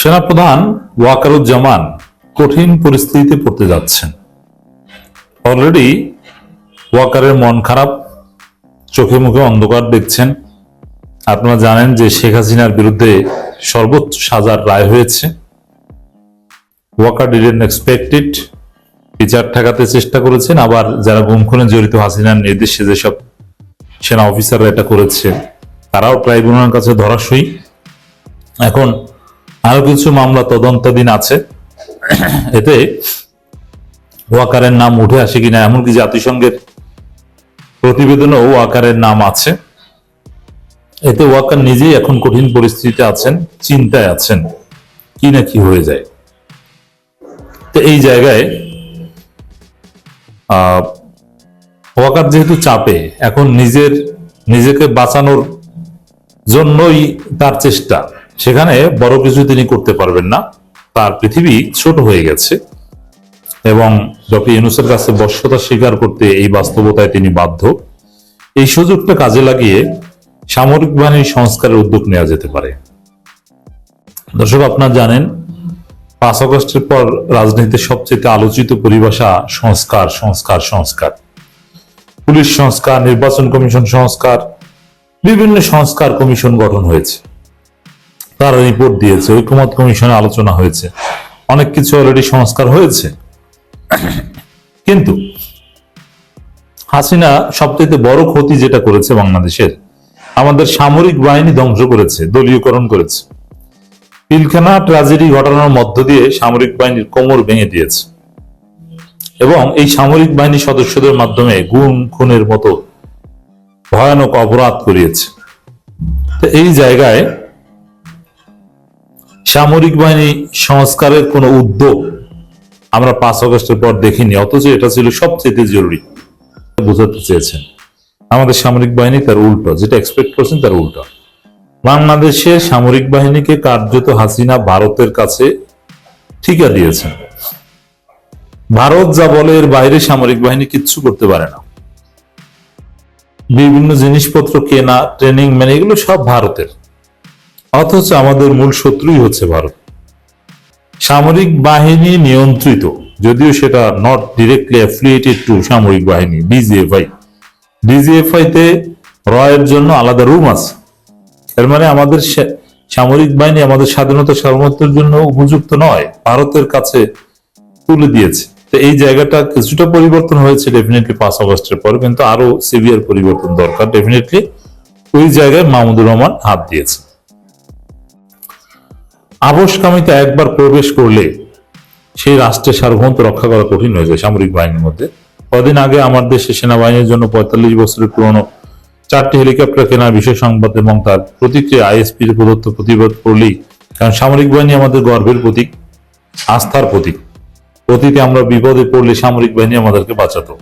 সেনাপ্রধান ওয়াকারুজ্জামান কঠিন পরিস্থিতিতে পড়তে যাচ্ছেন। অলরেডি ওয়াকারের মন খারাপ, চোখে মুখে অন্ধকার দেখছেন। আপনারা জানেন যে শেখ হাসিনার বিরুদ্ধে সর্বোচ্চ সাজার রায় হয়েছে। ওয়াকার ডিডেন্ট এক্সপেক্টেড, বিচার ঠেকাতে চেষ্টা করেছেন, আবার যারা গুম খুনে জড়িত হাসিনার নির্দেশে যেসব সেনা অফিসাররা এটা করেছে, তারাও ট্রাইব্যুনালের কাছে ধরাশয়ী। এখন আরও কিছু মামলা তদন্তাধীন আছে। এতে ওয়াকারের নাম উঠে আসে কিনা, এমনকি জাতিসংঘের প্রতিবেদনে ওয়াকারের নাম আছে। এতে ওয়াকার নিজেই এখন কঠিন পরিস্থিতিতে আছেন, চিন্তায় আছেন, কি না কি হয়ে যায়। তো এই জায়গায় ওয়াকার যেহেতু চাপে, এখন নিজের, নিজেকে বাঁচানোর জন্যই তার চেষ্টা। সেখানে বড় কিছু তিনি করতে পারবেন না। তার পৃথিবী ছোট হয়ে গেছে এবং ডক্টর ইউনুসের কাছে বশ্যতা স্বীকার করতে এই বাস্তবতায় তিনি বাধ্য। এই সুযোগটা কাজে লাগিয়ে সামরিক বাহিনীর সংস্কারের উদ্যোগ নেওয়া যেতে পারে। দর্শক, আপনারা জানেন, পাঁচ আগস্টের পর রাজনীতিতে সবচেয়ে আলোচিত পরিভাষা সংস্কার সংস্কার সংস্কার। পুলিশ সংস্কার, নির্বাচন কমিশন সংস্কার, বিভিন্ন সংস্কার কমিশন গঠন হয়েছে। তারা রিপোর্ট দিয়েছে, ঐক্যমত কমিশনে আলোচনা হয়েছে। অনেক কিছু অলরেডি সংস্কার হয়েছে। কিন্তু হাসিনা সবচেয়ে বড় ক্ষতি যেটা করেছে বাংলাদেশের, আমাদের সামরিক বাহিনী ধ্বংস করেছে, দলীয়করণ করেছে। পিলখানা ট্রাজেডি ঘটনার মধ্য দিয়ে সামরিক বাহিনীর কোমর ভেঙে দিয়েছে। এবং এই সামরিক বাহিনী সদস্যদের মাধ্যমে গুম, খুনের মতো ভয়ানক অপরাধ করিয়েছে। তো এই জায়গায় সামরিক বাহিনী সংস্কারের কোনো উদ্যোগ আমরা পাঁচ আগস্টের পর দেখিনি, অথচ এটা ছিল সবচেয়ে জরুরি। বোঝাতে চেয়েছেন। আমাদের সামরিক বাহিনী তার উল্টো, যেটা এক্সপেক্ট করছেন তার উল্টো। বাংলাদেশের সামরিক বাহিনীকে কার্যত হাসিনা ভারতের কাছে ঠিকা দিয়েছেন। ভারত যা বলে, এর বাইরে সামরিক বাহিনী কিচ্ছু করতে পারে না। বিভিন্ন জিনিসপত্র কেনা, ট্রেনিং মানে এগুলো সব ভারতের। অথচ আমাদের মূল শত্রুই হচ্ছে ভারত। সামরিক বাহিনী নিয়ন্ত্রিত, যদিও সেটা নট ডিরেক্টলি অ্যাফিলিয়েটেড টু সামরিক বাহিনী ডিজিএফআই তে রয়ের জন্য আলাদা রুম আছে। এর মানে আমাদের সামরিক বাহিনী আমাদের স্বাধীনতা সার্বভৌমত্বের জন্য উপযুক্ত নয়, ভারতের কাছে তুলে দিয়েছে। তো এই জায়গাটা কিছুটা পরিবর্তন হয়েছে ডেফিনেটলি পাঁচ আগস্টের পর, কিন্তু আরও সিভিয়ার পরিবর্তন দরকার। ডেফিনেটলি ওই জায়গায় মাহমুদুর রহমান হাত দিয়েছে আবসকামিতে একবার প্রবেশ করলে সেই রাষ্ট্রের সার্বভৌমত্ব রক্ষা করা কঠিন হয়ে যায় সামরিক বাহিনীর মধ্যে। কদিন আগে আমার দেশে সেনাবাহিনীর জন্য পঁয়তাল্লিশ বছরের পুরনো চারটি হেলিকপ্টার কেনার বিষয় সংবাদ এবং তার প্রতিক্রিয়া আইএসপির প্রদত্ত প্রতিবাদ করলেই, কারণ সামরিক বাহিনী আমাদের গর্বের প্রতীক, আস্থার প্রতীক। অতীতে আমরা বিপদে পড়লে সামরিক বাহিনী আমাদেরকে বাঁচাতো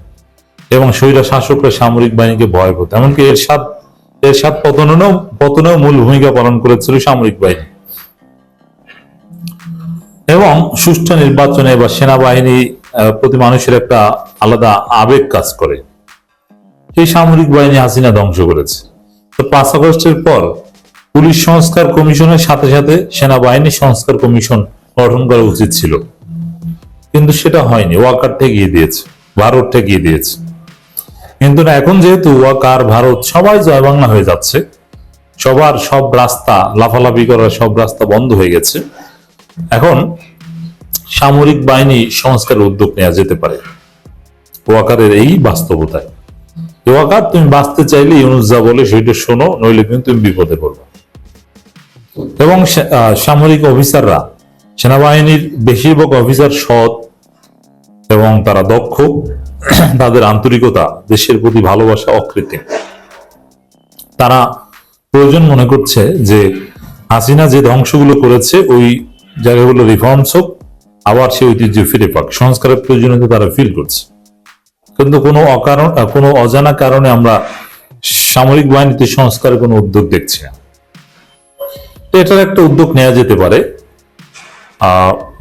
এবং স্বৈরা শাসকরা সামরিক বাহিনীকে ভয় করতো এমনকি এর সাত এর সাত পতনেও পতনেও মূল ভূমিকা পালন করেছিল সামরিক বাহিনী। এবং সুষ্ঠু নির্বাচনে বা সেনাবাহিনী প্রতি মানুষের একটা আলাদা আবেগ কাজ করে। সেই সামরিক বাহিনী হাসিনা ধ্বংস করেছে। তো পাঁচ আগস্টের পর পুলিশ সংস্কার কমিশনের সাথে সাথে সেনাবাহিনী সংস্কার কমিশন গঠন করা উচিত ছিল। কিন্তু সেটা হয়নি। ওয়াকার ঠেকিয়ে দিয়েছে। ভারত ঠেকিয়ে দিয়েছে। কিন্তু না, এখন যেহেতু ওয়াকার, ভারত সবাই জয় বাংলা হয়ে যাচ্ছে, সবার সব রাস্তা, লাফালাফি করার সব রাস্তা বন্ধ হয়ে গেছে এখন সামরিক বাহিনী সংস্কারের উদ্যোগ নেওয়া যেতে পারে। ওয়াকারের এই বাস্তবতায়। ওয়াকার, তুমি বাঁচতে চাইলে ইউনুস যা বলে সেটা শোনো, নইলে কিন্তু তুমি বিপদে পড়বে। এবং সামরিক অফিসাররা, সেনাবাহিনীর বেশিরভাগ অফিসার সৎ এবং তারা দক্ষ। তাদের আন্তরিকতা, দেশের প্রতি ভালোবাসা অকৃত্রিম। তারা প্রয়োজন মনে করছে যে হাসিনা যে ধ্বংসগুলো করেছে, ওই জায়গাগুলো রিফর্মস হোক আবার সেই ঐতিহ্য ফিরে পাক। সংস্কারের প্রয়োজনীয়তা তারা ফিল করছে। কিন্তু কোনো অকারণ কোনো অজানা কারণে আমরা সামরিক বাহিনীতে সংস্কারের কোনো উদ্যোগ দেখছি না। এটার একটা উদ্যোগ নেওয়া যেতে পারে।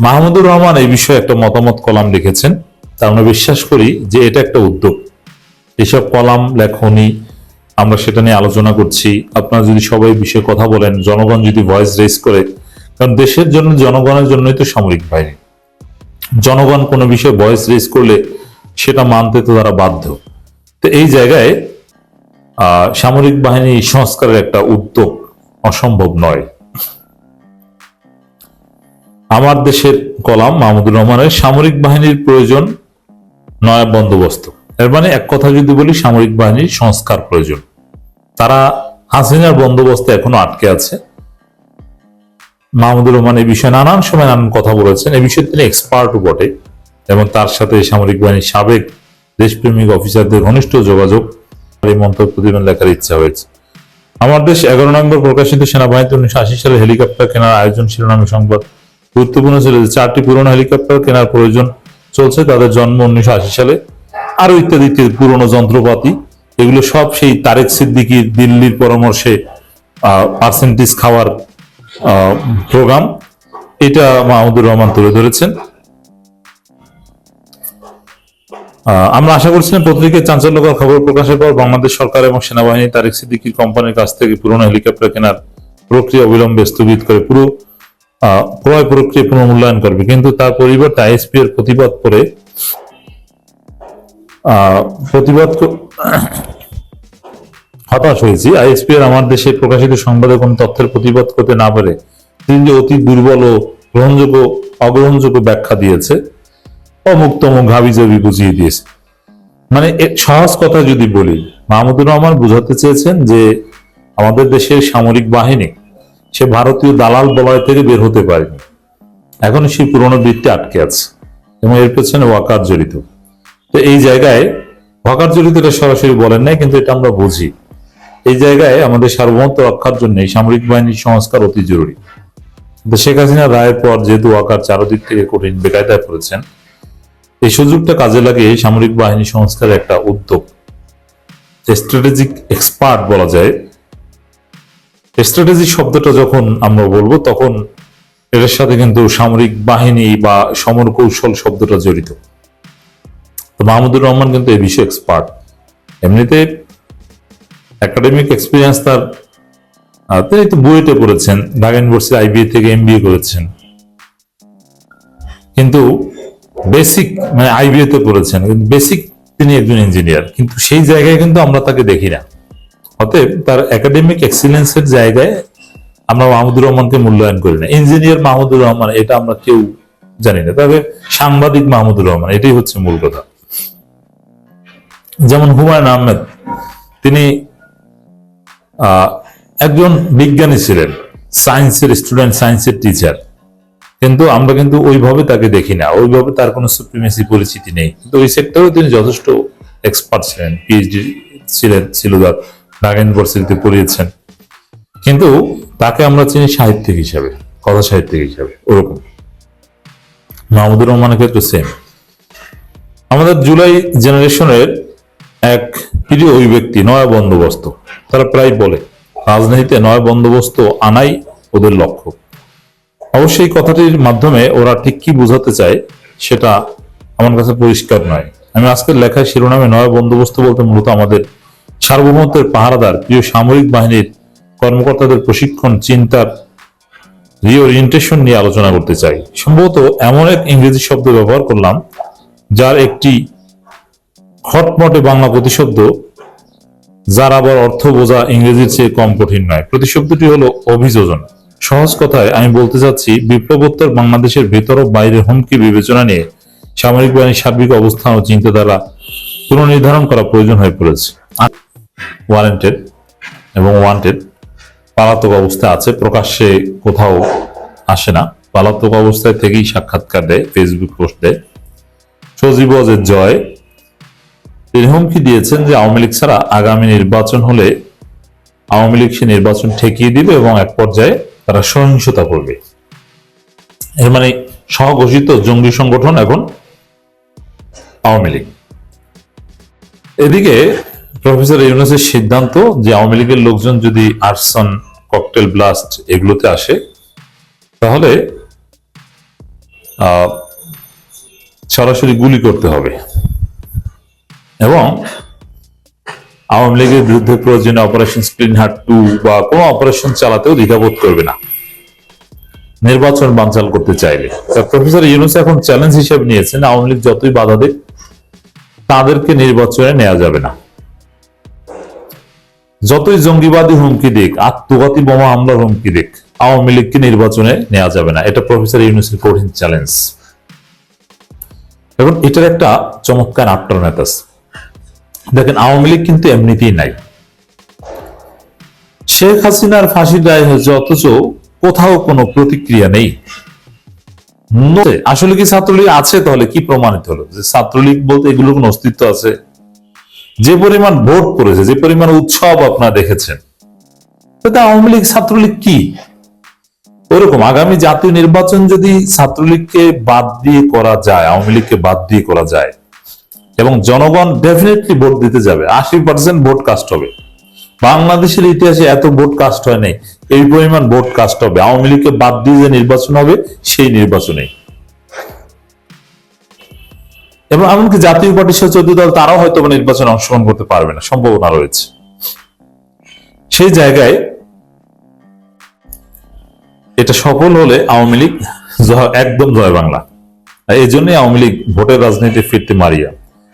মাহমুদুর রহমান এই বিষয়ে একটা মতামত কলাম লিখেছেন। তা আমরা বিশ্বাস করি যে এটা একটা উদ্যোগ। এসব কলাম, লেখনি আমরা সেটা নিয়ে আলোচনা করছি। আপনারা যদি সবাই বিষয়ে কথা বলেন, জনগণ যদি ভয়েস রেজ করে কারণ দেশের জন্য, জনগণের জন্যই তো সামরিক বাহিনী। জনগণ কোনো বিষয়ে ভয়েস রেজ করলে সেটা মানতে তো তারা বাধ্য। তো এই জায়গায় সামরিক বাহিনী সংস্কারের একটা উদ্যোগ অসম্ভব নয়। আমার দেশের কলাম মাহমুদুর রহমানের সামরিক বাহিনীর প্রয়োজন নয়া বন্দোবস্ত। এর মানে এক কথা যদি বলি, সামরিক বাহিনীর সংস্কার প্রয়োজন। তারা হাসিনার বন্দোবস্ত এখনও আটকে আছে। মাহমুদুর রহমান এই বিষয়ে নানান সময় নানান কথা বলেছেন। এই বিষয়ে তিনি এক্সপার্টও বটে এবং তার সাথে সামরিক বাহিনীর সাবেক দেশপ্রেমিক অফিসারদের ঘনিষ্ঠ যোগাযোগ এই মন্তব্য প্রতিবেদন লেখার ইচ্ছা হয়েছে। আমার দেশ এগারো নভেম্বর প্রকাশিত সেনাবাহিনীতে উনিশশো আশি সালে হেলিকপ্টার কেনার আয়োজন শিরোনামে সংবাদ। গুরুত্বপূর্ণ ছিল যে চারটি পুরনো হেলিকপ্টার কেনার প্রয়োজন চলছে, তাদের জন্ম উনিশশো আশি সালে। আরও ইত্যাদি ইত্যাদি পুরনো যন্ত্রপাতি, এগুলো সব সেই তারেক সিদ্দিকির দিল্লির পরামর্শে পার্সেন্টেজ খাওয়ার প্রোগ্রাম। এটা মাহমুদুর রহমান তুলে ধরেছেন। আমরা আশা করছিলাম পত্রিকায় চাঞ্চল্যকর খবর প্রকাশের পর বাংলাদেশ সরকার এবং সেনাবাহিনী তারেক সিদ্দিকির কোম্পানির কাছ থেকে পুরনো হেলিকপ্টার কেনার প্রক্রিয়া অবিলম্বে স্থগিত করে পুরো ক্রয় প্রক্রিয়া পুনর্মূল্যায়ন করবে। কিন্তু তার পরিবর্তে আইএসপি এর প্রতিবাদ করে প্রতিবাদ হতাশ হয়েছি। আইএসপি এর আমার দেশে প্রকাশিত সংবাদে কোন তথ্যের প্রতিবাদ করতে না পারে তিনি যে অতি দুর্বল ও গ্রহণযোগ্য, অগ্রহণযোগ্য ব্যাখ্যা দিয়েছে। অমুক্তম ঘাবি জবি বুঝিয়ে দিয়েছে। মানে সহজ কথা যদি বলি, মাহমুদুর রহমান বুঝাতে চেয়েছেন যে আমাদের দেশের সামরিক বাহিনী, সে ভারতীয় দালাল বলয় থেকে বের হতে পারেনি। এখন সেই পুরনো বৃত্তি আটকে আছে এবং এর পেছনে ওয়াকার জড়িত। তো এই জায়গায় ওয়াকার জড়িত এটা সরাসরি বলেন নাই, কিন্তু এটা আমরা বুঝি। এই জায়গায় আমাদের সার্বভৌমত্ব রক্ষার জন্য সামরিক বাহিনীর সংস্কার অতি জরুরি। শেখ হাসিনা রায়ের পর যেহেতু ওয়াকার চারদিক থেকে কঠিন বেকায়দায় পড়েছেন, এই সুযোগটা কাজে লাগিয়ে সামরিক বাহিনী সংস্কারের একটা উদ্যোগ স্ট্র্যাটেজিক এক্সপার্ট বলা যায়। স্ট্র্যাটেজিক শব্দটা যখন আমরা বলব, তখন এটার সাথে কিন্তু সামরিক বাহিনী বা সমর কৌশল শব্দটা জড়িত। তো মাহমুদুর রহমান কিন্তু এই বিষয়ে এক্সপার্ট এমনিতে একাডেমিক এক্সপিরিয়েন্স তার তিনি তো বুয়েটে পড়েছেন ঢাকা ইউনিভার্সিটি আইবিএ থেকে এমবিএ করেছেন। কিন্তু বেসিক মানে আইবিএ তে পড়েছেন, কিন্তু বেসিক তিনি একজন ইঞ্জিনিয়ার কিন্তু সেই জায়গায় কিন্তু আমরা তাকে দেখি না। অতএব তার একাডেমিক এক্সিলেন্সের জায়গায় আমরা মাহমুদুর রহমানকে মূল্যায়ন করি না। ইঞ্জিনিয়ার মাহমুদুর রহমান, এটা আমরা কেউ জানি না। তবে সাংবাদিক মাহমুদুর রহমান, এটাই হচ্ছে মূল কথা। যেমন হুমায়ুন আহমেদ, তিনি একজন বিজ্ঞানী ছিলেন সায়েন্সের স্টুডেন্ট সায়েন্সের টিচার কিন্তু আমরা কিন্তু ওইভাবে তাকে দেখি না, ওইভাবে তার কোনো সুপ্রিমেসি পরিচিতি নেই। কিন্তু ওই সেক্টরেও তিনি যথেষ্ট এক্সপার্ট ছিলেন পিএইচডি ছিলেন, ছিল তার ঢাকা ইউনিভার্সিটিতে পড়িয়েছেন। কিন্তু তাকে আমরা চিনি সাহিত্যিক হিসাবে, কথা সাহিত্যিক হিসাবে, ওরকম। মাহমুদুর রহমানের ক্ষেত্রে সেম আমাদের জুলাই জেনারেশনের এক প্রিয় ওই ব্যক্তি নয়া বন্দোবস্ত। তারা প্রায় বলে, রাজনীতিতে নয়া বন্দোবস্ত আনাই ওদের লক্ষ্য। অবশ্যই কথাটির মাধ্যমে ওরা ঠিক কি বোঝাতে চায় সেটা আমার কাছে পরিষ্কার নয়। আমি আজকের লেখায় শিরোনামে নয় বন্দোবস্ত বলতে মূলত আমাদের সার্বভৌমত্বের পাহারাদার, প্রিয় সামরিক বাহিনীর কর্মকর্তাদের প্রশিক্ষণ, চিন্তার রিওরিয়েন্টেশন নিয়ে আলোচনা করতে চাই। সম্ভবত এমন এক ইংরেজি শব্দ ব্যবহার করলাম, যার একটি খটমটে বাংলা প্রতিশব্দ, যার আবার অর্থ বোঝা ইংরেজির চেয়ে কম কঠিন নয়। প্রতিশব্দটি হলো অভিযোজন। সহজ কথায় আমি বলতে চাচ্ছি, বিপ্লবোত্তর বাংলাদেশের ভেতর ও বাইরের হুমকি বিবেচনা নিয়ে সামরিক বাহিনীর সার্বিক অবস্থান ও চিন্তাধারা পুনর্নির্ধারণ করা প্রয়োজন হয়ে পড়েছে। ওয়ারেন্টেড এবং ওয়ান্টেড পালাতক অবস্থায় আছে, প্রকাশ্যে কোথাও আসে না। পালাতক অবস্থায় থেকেই সাক্ষাৎকার দেয় ফেসবুক পোস্ট দেয়। সজীবজের জয় তিনি হুমকি দিয়েছেন যে আওয়ামী লীগ ছাড়া আগামী নির্বাচন হলে আওয়ামী লীগ সে নির্বাচন ঠেকিয়ে দিবে এবং এক পর্যায়ে তারা সহিংসতা করবে। এর মানে স্বঘোষিত জঙ্গি সংগঠন এখন আওয়ামী লীগ। এদিকে প্রফেসর ইউনুসের সিদ্ধান্ত যে আওয়ামী লীগের লোকজন যদি আর্সন, ককটেল ব্লাস্ট এগুলোতে আসে, তাহলে সরাসরি গুলি করতে হবে। এবং আওয়ামী লীগের বিরুদ্ধে প্রয়োজনে অপারেশন স্ক্রিন হার্ট টু বা কোনো অপারেশন চালাতেও দ্বিধাবোধ করবে না। নির্বাচন বানচাল করতে চাইলে। প্রফেসর ইউনুস এখন চ্যালেঞ্জ হিসেবে নিয়েছেন, আওয়ামী লীগ যতই বাধা দেয় তাদেরকে নির্বাচনে নেওয়া যাবে না। যতই জঙ্গিবাদী হুমকি দিক, আত্মঘাতী বোমা হামলার হুমকি দিক, আওয়ামী লীগকে নির্বাচনে নেওয়া যাবে না। এটা প্রফেসর ইউনুসের কঠিন চ্যালেঞ্জ এবং এটার একটা চমৎকার আফটার ম্যাথাস দেখেন আওয়ামী লীগ কিন্তু এমনিতেই নাই। শেখ হাসিনার ফাঁসির রায় হয়েছে অথচ কোথাও কোনো প্রতিক্রিয়া নেই। আসলে কি ছাত্রলীগ আছে তাহলে কি প্রমাণিত হলো? যে ছাত্রলীগ বলতে এগুলোর কোনো অস্তিত্ব আছে? যে পরিমাণ ভোট করেছে যে পরিমাণ উৎসব আপনারা দেখেছেন আওয়ামী লীগ ছাত্রলীগ কি? ওরকম আগামী জাতীয় নির্বাচন যদি ছাত্রলীগকে বাদ দিয়ে করা যায়, আওয়ামী লীগকে বাদ দিয়ে করা যায় এবং জনগণ ডেফিনেটলি ভোট দিতে যাবে। আশি পার্সেন্ট ভোট কাস্ট হবে। বাংলাদেশের ইতিহাসে এত ভোট কাস্ট হয় নাই। এই পরিমাণ ভোট কাস্ট হবে। আওয়ামী লীগকে বাদ দিয়ে যে নির্বাচন হবে, সেই নির্বাচনে এবং এমনকি জাতীয় পার্টির চোদ্দ দল, তারাও হয়তো নির্বাচনে অংশগ্রহণ করতে পারবে না। সম্ভাবনা রয়েছে। সেই জায়গায় এটা সফল হলে আওয়ামী লীগ একদম জয় বাংলা। এই জন্যই আওয়ামী লীগ ভোটের রাজনীতি ফিরতে মারিয়া।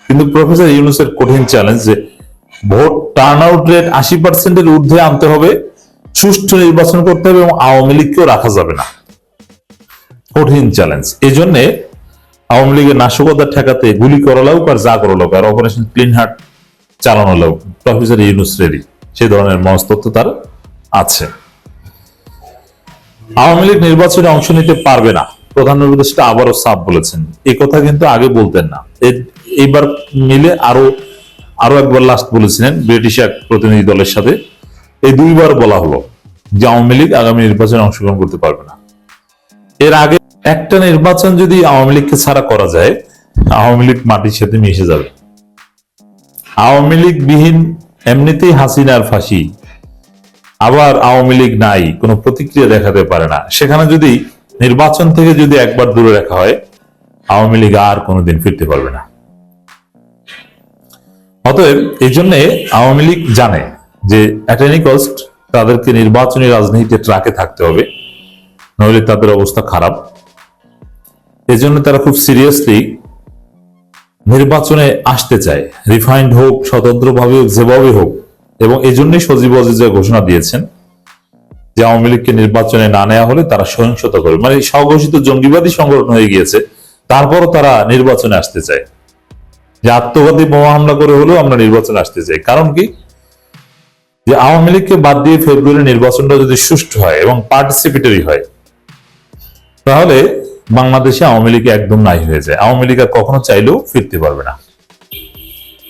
কিন্তু প্রফেসর ইউনুসের কঠিন চ্যালেঞ্জ যে ভোট টার্ন আউট রেট আশি পার্সেন্টের ঊর্ধ্বে আনতে হবে, সুষ্ঠু নির্বাচন করতে হবে এবং আওয়ামী লীগকেও রাখা যাবে না। কঠিন চ্যালেঞ্জ এই জন্যে আওয়ামী লীগের নাশকতা ঠেকাতে গুলি করা লোক আর যা করা লোক আর অপারেশন ক্লিন হার্ট চালানো লোক প্রফেসর ইউনুস রেডি। সেই ধরনের মনস্তত্ব তার আছে। আওয়ামী লীগ নির্বাচনে অংশ নিতে পারবে না। প্রধান উপদেষ্টা আবারও সাফ বলেছেন। এই কথা কিন্তু আগে বলতেন না। এ- এইবার মিলে আরও আরও একবার লাস্ট বলেছিলেন ব্রিটিশ এক প্রতিনিধি দলের সাথে। এই দুইবার বলা হলো যে আওয়ামী লীগ আগামী নির্বাচনে অংশগ্রহণ করতে পারবে না। এর আগে একটা নির্বাচন যদি আওয়ামী লীগকে ছাড়া করা যায়, আওয়ামী লীগ মাটির সাথে মিশে যাবে। আওয়ামী লীগ বিহীন এমনিতেই হাসিনার ফাঁসি। আবার আওয়ামী লীগ নাই, কোনো প্রতিক্রিয়া দেখাতে পারে না। সেখানে যদি নির্বাচন থেকে যদি একবার দূরে রাখা হয়, আওয়ামী লীগ আর কোনোদিন ফিরতে পারবে না। অতএব এই জন্য আওয়ামী লীগ জানে যে অ্যাট কস্ট তাদেরকে নির্বাচনী রাজনীতিতে ট্রাকে থাকতে হবে, নইলে তাদের অবস্থা খারাপ। এজন্য তারা খুব সিরিয়াসলি নির্বাচনে আসতে চায় রিফাইন্ড হোক, স্বতন্ত্রভাবে হোক, যেভাবে হোক, এবং এই জন্যই সজীব অজিজা ঘোষণা দিয়েছেন যে আওয়ামী লীগকে নির্বাচনে না নেওয়া হলে তারা সহিংসতা করবে। মানে স্বঘোষিত জঙ্গিবাদী সংগঠন হয়ে গিয়েছে, তারপরও তারা নির্বাচনে আসতে চায়। যে আত্মঘাতী বোমা হামলা করে হলেও আমরা নির্বাচনে আসতে চাই। কারণ কি? যে আওয়ামী লীগকে বাদ দিয়ে ফেব্রুয়ারি নির্বাচনটা যদি সুষ্ঠু হয় এবং পার্টিসিপেটরি হয়, তাহলে বাংলাদেশে আওয়ামী লীগ একদম নাই হয়ে যায়। আওয়ামী লীগ আর কখনো চাইলেও ফিরতে পারবে না।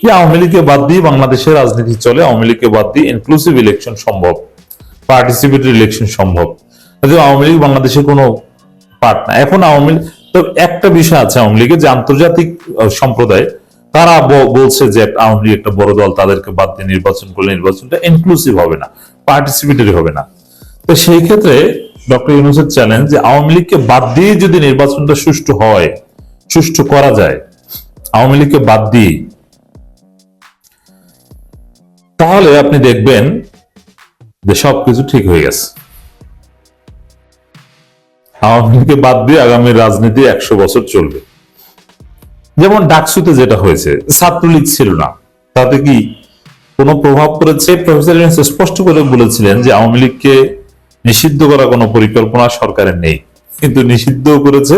যে আওয়ামী লীগকে বাদ দিয়ে বাংলাদেশের রাজনীতি চলে, আওয়ামী লীগকে বাদ দিয়ে ইনক্লুসিভ ইলেকশন সম্ভব পার্টিসিপেটরি ইলেকশন সম্ভব। আওয়ামী লীগ বাংলাদেশের কোনো পার্ট না। এখন আওয়ামী লীগ তো একটা বিষয় আছে আওয়ামী লীগের যে আন্তর্জাতিক সম্প্রদায় তারা বলছে যে আওয়ামী একটা বড় দল, তাদেরকে বাদ দিয়ে নির্বাচন করলে নির্বাচনটা ইনক্লুসিভ হবে না পার্টিসিপেটরি হবে না। তো সেই ক্ষেত্রে ডক্টর ইউনুসের চ্যালেঞ্জ যে আওয়ামী লীগকে বাদ দিয়ে যদি নির্বাচনটা সুষ্ঠু হয়, সুষ্ঠু করা যায়, আওয়ামী লীগকে বাদ দিয়ে, তাহলে আপনি দেখবেন যে সবকিছু ঠিক হয়ে গেছে। আওয়ামী লীগকে বাদ দিয়ে আগামী রাজনীতি একশো বছর চলবে। যেমন ডাকসুতে যেটা হয়েছে, ছাত্রলীগ ছিল না। তাতে কি কোনো প্রভাব পড়েছে? প্রফেসর স্পষ্ট করে বলেছিলেন যে আওয়ামী লীগকে নিষিদ্ধ করা কোনো পরিকল্পনা সরকারের নেই। কিন্তু নিষিদ্ধ করেছে,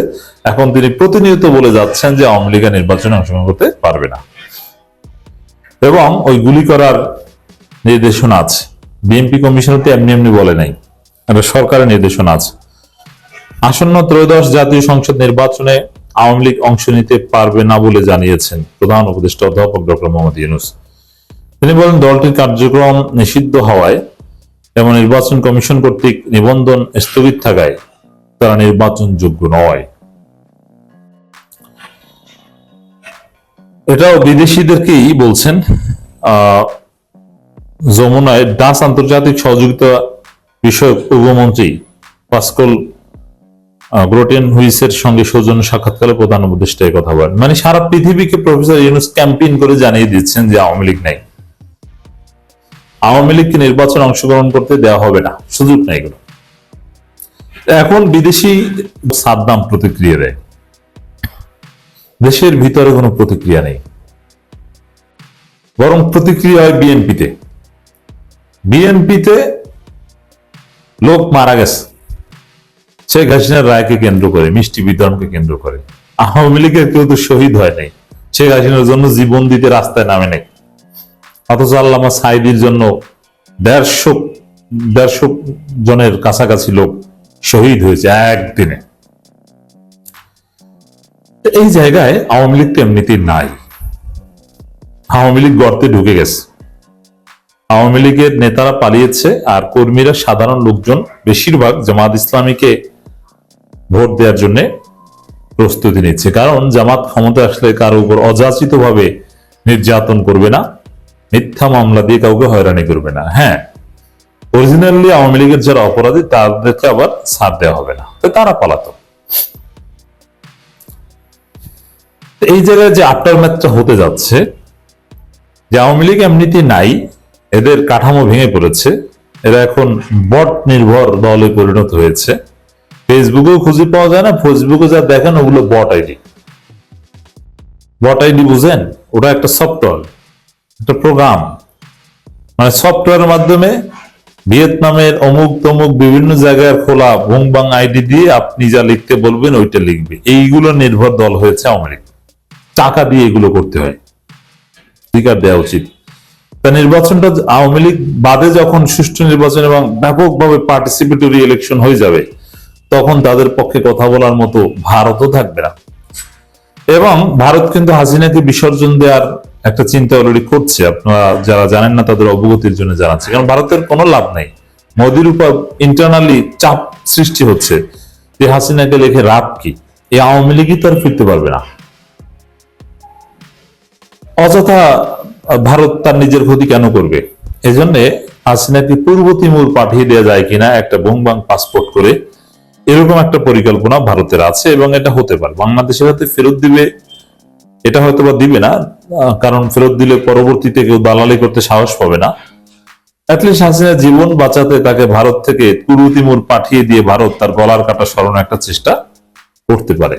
এখন তিনি প্রতিনিয়ত বলে যাচ্ছেন যে আওয়ামী লীগ আর নির্বাচনে অংশগ্রহণ করতে পারবে না। এবং ওই গুলি করার নির্দেশনা আছে। বিএনপি কমিশনার তো এমনি এমনি বলে নাই সরকারের নির্দেশনা আছে। আসন্ন ত্রয়োদশ জাতীয় সংসদ নির্বাচনে আওয়ামী লীগ অংশ নিতে পারবে না বলে জানিয়েছেন প্রধান উপদেষ্টা অধ্যাপক ডক্টর মোহাম্মদ ইউনুস। তিনি বলেন, দলটির কার্যক্রম নিষিদ্ধ হওয়ায় এবং নির্বাচন কমিশন কর্তৃক নিবন্ধন স্থগিত থাকায় তারা নির্বাচন যোগ্য নয়। এটাও বিদেশিদেরকেই বলছেন যমুনায় ডাস আন্তর্জাতিক সহযোগিতা বিষয়ক উপমন্ত্রী পাসকল গ্রোটেন হুইসের সঙ্গে সৌজন্য সাক্ষাৎকালে প্রধান উপদেষ্টা এই কথা বলেন। মানে সারা পৃথিবীকে প্রফেসর ইউনুস ক্যাম্পেইন করে জানিয়ে দিচ্ছেন যে আওয়ামী লীগ নাই। আওয়ামী লীগকে নির্বাচন অংশগ্রহণ করতে দেওয়া হবে না। সুযোগ নাই কোনো। এখন বিদেশি সাদ্দাম প্রতিক্রিয়া দেয়। দেশের ভিতরে কোনো প্রতিক্রিয়া নেই। বরং প্রতিক্রিয়া হয় বিএনপিতে। বিএনপিতে লোক মারা গেছে। শেখ হাসিনার রায়কে কেন্দ্র করে, মিষ্টি বিতরণকে কেন্দ্র করে। আওয়ামী লীগের কেউ তো শহীদ হয় নাই। শেখ হাসিনার জন্য জীবন দিতে রাস্তায় নামে নাই। অথচ আল্লামা সাইদির জন্য দেড়শো দেড়শো জনের কাছাকাছি লোক শহীদ হয়েছে একদিনে। এই জায়গায় আওয়ামী লীগ তো এমনিতেই নাই। আওয়ামী লীগ গর্তে ঢুকে গেছে। আওয়ামী লীগের নেতারা পালিয়েছে আর কর্মীরা সাধারণ লোকজন, বেশিরভাগ জামাত ইসলামীকে ভোট দেওয়ার জন্য প্রস্তুতি নিচ্ছে। কারণ জামাত ক্ষমতা আসলে কারও উপর অযাচিত ভাবে নির্যাতন করবে না, মিথ্যা মামলা দিয়ে কাউকে হয়রানি করবে না। হ্যাঁ অরিজিনালি আওয়ামী লীগের যারা অপরাধী, তাদেরকে আবার ছাড় দেওয়া হবে না। তারা পালাতো এই জায়গায় যে আফটার ম্যাচটা হতে যাচ্ছে, যে আওয়ামী লীগ এমনিতে নাই, এদের কাঠামো ভেঙে পড়েছে, এরা এখন বট নির্ভর দলে পরিণত হয়েছে। ফেসবুকেও খুঁজে পাওয়া যায় না ফেসবুকে যা দেখেন ওগুলো বট আইডি বট আইডি বুঝেন? ওটা একটা সফটওয়্যার একটা প্রোগ্রাম মানে সফটওয়্যারের মাধ্যমে ভিয়েতনামের অমুক তমুক বিভিন্ন জায়গায় খোলা ভুং বাং আইডি দিয়ে আপনি যা লিখতে বলবেন ওইটা লিখবে। এইগুলো নির্ভর দল হয়েছে লীগ। টাকা দিয়ে এগুলো করতে হয়। অধিকার দেওয়া উচিত। তা নির্বাচনটা আওয়ামী লীগ বাদে যখন সুষ্ঠু নির্বাচন এবং ব্যাপকভাবে পার্টিসিপেটরি ইলেকশন হয়ে যাবে তখন তাদের পক্ষে কথা বলার মতো ভারতও থাকবে না। এবং ভারত কিন্তু হাসিনাকে বিসর্জন দেওয়ার একটা চিন্তা অলরেডি করছে। আপনারা যারা জানেন না, তাদের অবগতির জন্য জানাচ্ছি। কারণ ভারতের কোনো লাভ নেই। মোদির উপর ইন্টারনালি চাপ সৃষ্টি হচ্ছে যে হাসিনাকে লেখে রাত কি? এই আওয়ামী লীগই তো আর ফিরতে পারবে না। অযথা ভারত তার নিজের ক্ষতি কেন করবে? এজন্য হাসিনাকে পূর্ব তিমুর পাঠিয়ে দেওয়া যায় কিনা, একটা বোমবাং পাসপোর্ট করে এরকম একটা পরিকল্পনা ভারতের আছে এবং এটা হতে পারে। বাংলাদেশের হাতে ফেরত দিবে এটা হয়তো বা দিবে না কারণ ফেরত দিলে পরবর্তীতে কেউ দালালি করতে সাহস পাবে না। অ্যাটলিস্ট হাসিনা জীবন বাঁচাতে তাকে ভারত থেকে পূর্ব তিমুর পাঠিয়ে দিয়ে ভারত তার গলার কাটা স্মরণ একটা চেষ্টা করতে পারে।